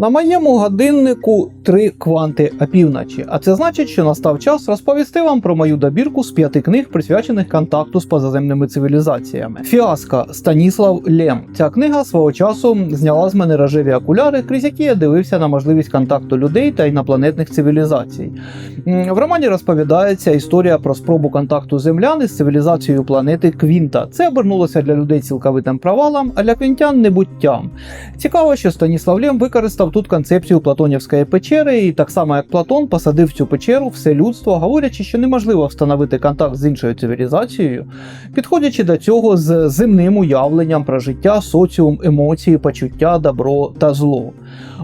На моєму годиннику три кванти опівночі, а це значить, що настав час розповісти вам про мою добірку з п'яти книг, присвячених контакту з позаземними цивілізаціями. Фіаска Станіслав Лем. Ця книга свого часу зняла з мене рожеві окуляри, крізь які я дивився на можливість контакту людей та інопланетних цивілізацій. В романі розповідається історія про спробу контакту землян із цивілізацією планети Квінта. Це обернулося для людей цілковитим провалом, а для квінтян небуттям. Цікаво, що Станіслав Лем використав тут концепцію Платонівської печери, і так само як Платон посадив цю печеру все людство, говорячи, що неможливо встановити контакт з іншою цивілізацією, підходячи до цього з земним уявленням про життя, соціум, емоції, почуття, добро та зло.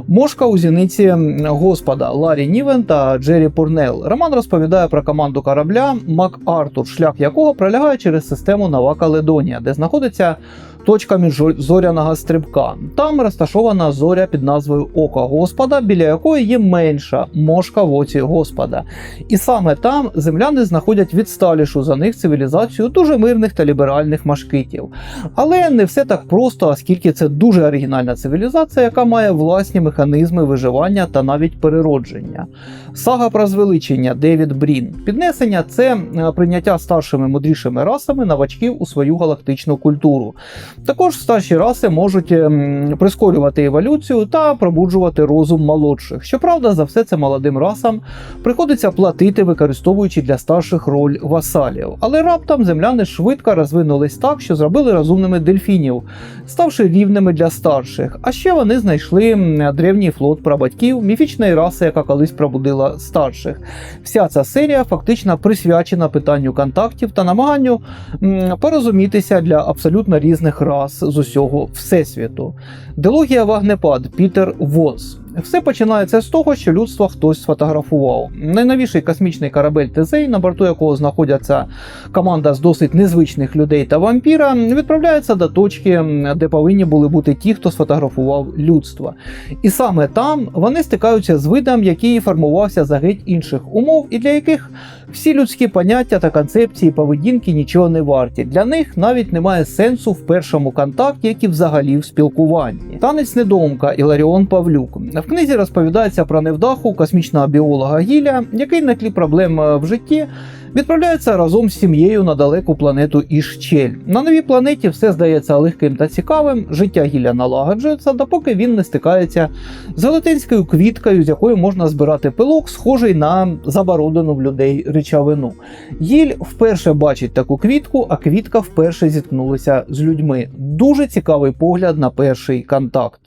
Мошка у зіниці Господа Ларі Нівен та Джері Пурнел. Роман розповідає про команду корабля Мак Артур, шлях якого пролягає через систему Нова Каледонія, де знаходиться точка міжзоряного стрибка. Там розташована зоря під назвою Око Господа, біля якої є менша мошка в оці Господа. І саме там земляни знаходять відсталішу за них цивілізацію дуже мирних та ліберальних машкитів. Але не все так просто, оскільки це дуже оригінальна цивілізація, яка має власні механізми виживання та навіть переродження. Сага про звеличення Девід Брін. Піднесення це е, прийняття старшими мудрішими расами новачків у свою галактичну культуру. Також старші раси можуть ем, прискорювати еволюцію та пробуджувати розум молодших. Щоправда, за все це молодим расам приходиться платити, використовуючи для старших роль васалів. Але раптом земляни швидко розвинулись так, що зробили розумними дельфінів, ставши рівними для старших. А ще вони знайшли древній флот прабатьків, міфічної раси, яка колись пробудила старших. Вся ця серія фактично присвячена питанню контактів та намаганню порозумітися для абсолютно різних рас з усього всесвіту. Дилогія Вагнепад Пітер Воз. Все починається з того, що людство хтось сфотографував. Найновіший космічний корабель Тезей, на борту якого знаходяться команда з досить незвичних людей та вампіра, відправляється до точки, де повинні були бути ті, хто сфотографував людство. І саме там вони стикаються з видом, який формувався за геть інших умов, і для яких всі людські поняття та концепції поведінки нічого не варті. Для них навіть немає сенсу в першому контакті, як і взагалі в спілкуванні. Танець недоумка Іларіон Павлюк. В книзі розповідається про невдаху космічного біолога Гіля, який на тлі проблем е, в житті відправляється разом з сім'єю на далеку планету Ішчель. На новій планеті все здається легким та цікавим. Життя Гіля налагоджується, допоки він не стикається з велетенською квіткою, з якої можна збирати пилок, схожий на заборонену в людей речовину. Гіль вперше бачить таку квітку, а квітка вперше зіткнулася з людьми. Дуже цікавий погляд на перший контакт.